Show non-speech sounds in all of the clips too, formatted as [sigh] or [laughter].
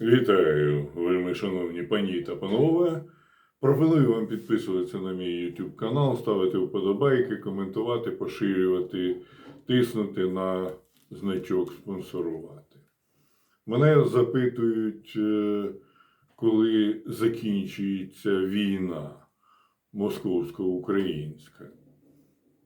Вітаю, вельми шановні пані та панове. Пропоную вам підписуватися на мій YouTube канал, ставити вподобайки, коментувати, поширювати, тиснути на значок спонсорувати. Мене запитують, е, коли закінчується війна московсько-українська.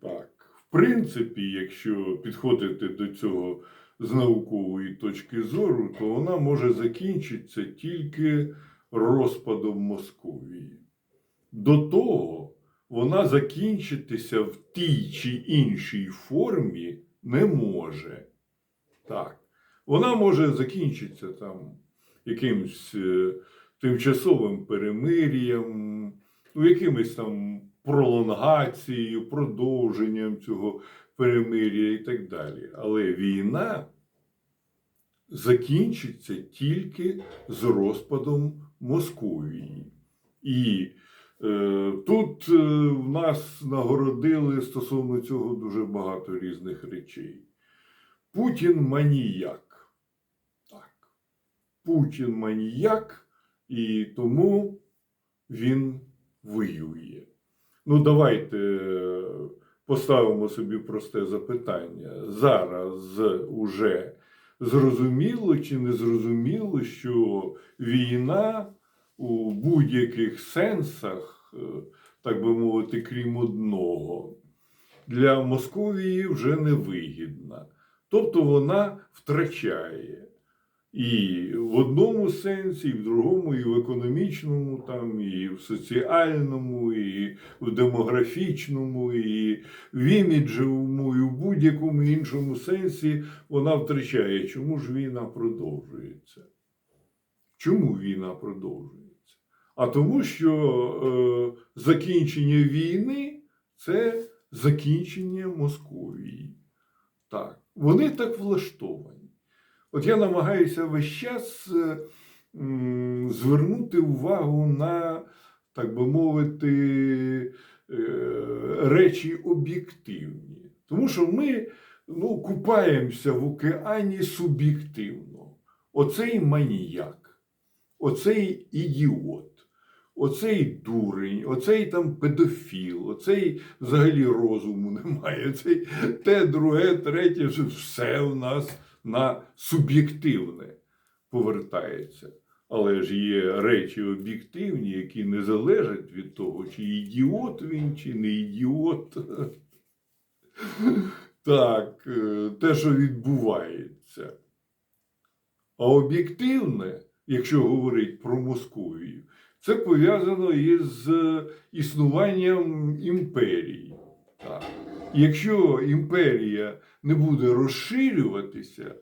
Так, в принципі, якщо підходити до цього з наукової точки зору, то вона може закінчитися тільки розпадом Московії. До того вона закінчитися в тій чи іншій формі не може. Так. Вона може закінчитися там якимсь е, тимчасовим перемир'ям, ну, якимось там пролонгацією, продовженням цього перемир'я і так далі. Але війна закінчиться тільки з розпадом Московії. І е, тут е, в нас нагородили стосовно цього дуже багато різних речей. Путін маніяк. Так. Путін маніяк, і тому він воює. Ну, давайте е, поставимо собі просте запитання. Зараз уже зрозуміло чи не зрозуміло, що війна у будь-яких сенсах, е, так би мовити, крім одного, для Московії вже не вигідна. Тобто вона втрачає. І в одному сенсі, і в другому, і в економічному, там, і в соціальному, і в демографічному, і в іміджевому, і в будь-якому іншому сенсі вона втрачає. Чому ж війна продовжується? Чому війна продовжується? А тому, що е, закінчення війни це закінчення Московії. Так, вони так влаштовані. От я намагаюся весь час е, звернути увагу на, так би мовити, е, речі об'єктивні. Тому що ми ну, купаємося в океані суб'єктивно. Оцей маніяк, оцей ідіот, оцей дурень, оцей там педофіл, оцей взагалі розуму [laughs] немає. Цей те, друге, третє, все в нас на суб'єктивне повертається. Але ж є речі об'єктивні, які не залежать від того, чи ідіот він, чи не ідіот. [laughs] Так, е, те, що відбувається. А об'єктивне, якщо говорить про Московію, це пов'язано із е, існуванням імперії. Так. Якщо імперія не буде розширюватися,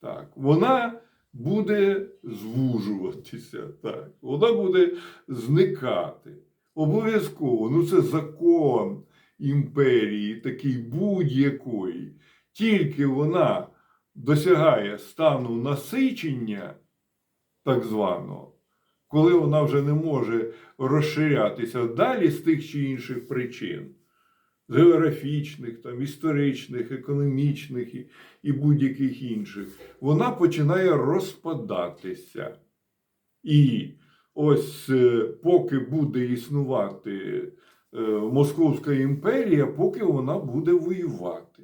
так, вона буде звужуватися, так, вона буде зникати. Обов'язково, ну це закон імперії, такий будь-якої. Тільки вона досягає стану насичення, так званого, коли вона вже не може розширятися далі з тих чи інших причин географічних, там, історичних, економічних і, і будь-яких інших, вона починає розпадатися. І ось е, поки буде існувати е, Московська імперія, поки вона буде воювати.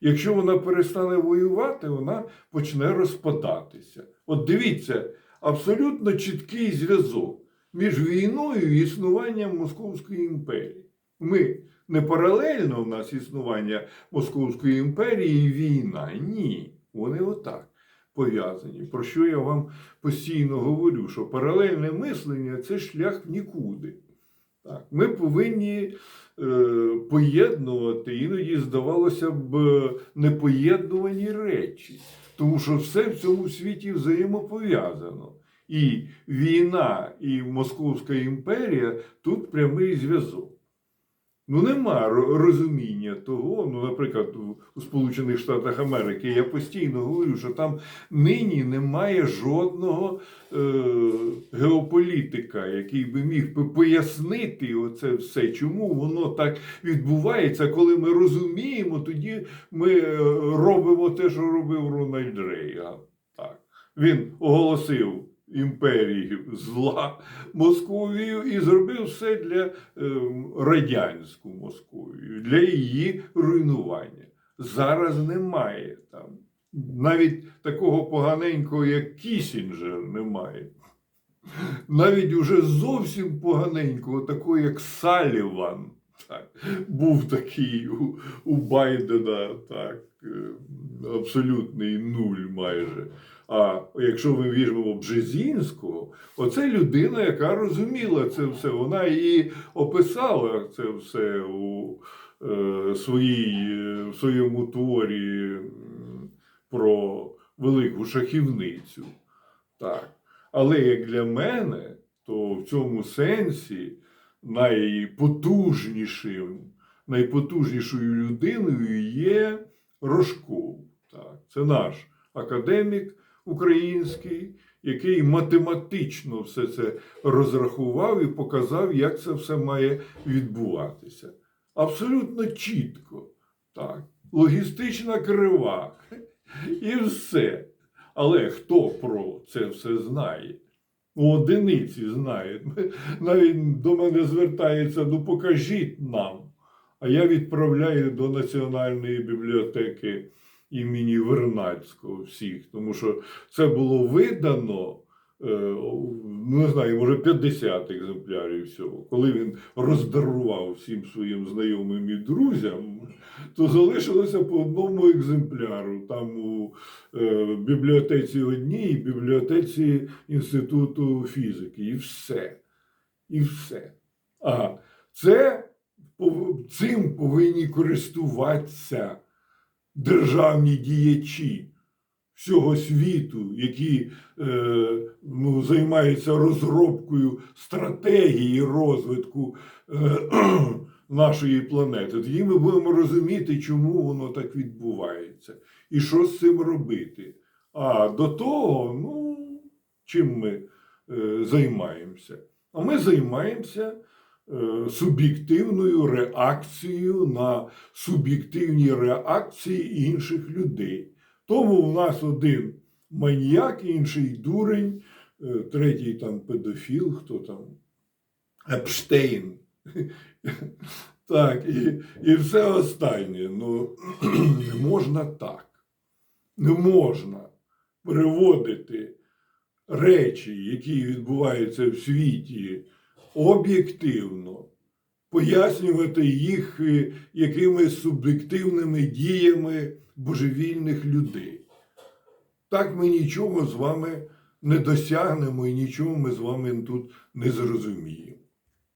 Якщо вона перестане воювати, вона почне розпадатися. От дивіться, абсолютно чіткий зв'язок між війною і існуванням Московської імперії. Ми не паралельно в нас існування Московської імперії і війна. Ні, вони отак пов'язані. Про що я вам постійно говорю, що паралельне мислення це шлях в нікуди. Так, ми повинні е, поєднувати, іноді, здавалося б, непоєднувані речі, тому що все в цьому світі взаємопов'язано. І війна, і Московська імперія тут прямий зв'язок. Ну, нема ро- розуміння того. Ну, наприклад, у- у Сполучених Штатах Америки я постійно говорю, що там нині немає жодного е, геополітика, який би міг би пояснити оце все, чому воно так відбувається. Коли ми розуміємо, тоді ми е, робимо те, що робив Рональд Рейган. Так. Він оголосив імперії зла Московію і зробив все для е, радянську Московію, для її руйнування. Зараз немає там. Навіть такого поганенького, як Кісінджер, немає. Навіть уже зовсім поганенького, такого, як Саліван. Так, був такий у, у Байдена, так, е, абсолютний нуль майже. А якщо ми візьмемо Бжезінського, оце людина, яка розуміла це все. Вона і описала це все у е, своїй, в своєму творі про велику шахівницю. Так. Але як для мене, то в цьому сенсі найпотужнішим, найпотужнішою людиною є Рожков. Так. Це наш академік український, який математично все це розрахував і показав, як це все має відбуватися. Абсолютно чітко. Так. Логістична крива. І все. Але хто про це все знає? Ну, одиниці знають. Навіть до мене звертається, ну покажіть нам. А я відправляю до Національної бібліотеки імені Вернадського всіх, тому що це було видано, е, ну, не знаю, може 50 екземплярів всього. Коли він роздарував всім своїм знайомим і друзям, то залишилося по одному екземпляру. Там у е, бібліотеці одній, і бібліотеці Інституту фізики. І все. І все. А це цим повинні користуватися державні діячі всього світу, які е, ну, займаються розробкою стратегії розвитку е, [clears throat] нашої планети. Тоді ми будемо розуміти, чому воно так відбувається і що з цим робити. А до того, ну, чим ми е, займаємося? А ми займаємося суб'єктивною реакцією на суб'єктивні реакції інших людей. Тому в нас один маніяк, інший дурень, е, третій там педофіл, хто там Епштейн. [laughs] Так, і, і все останнє. Ну, не [clears throat] можна так. Не можна переводити речі, які відбуваються в світі, об'єктивно, пояснювати їх е, якимись суб'єктивними діями божевільних людей. Так ми нічого з вами не досягнемо і нічого ми з вами тут не зрозуміємо.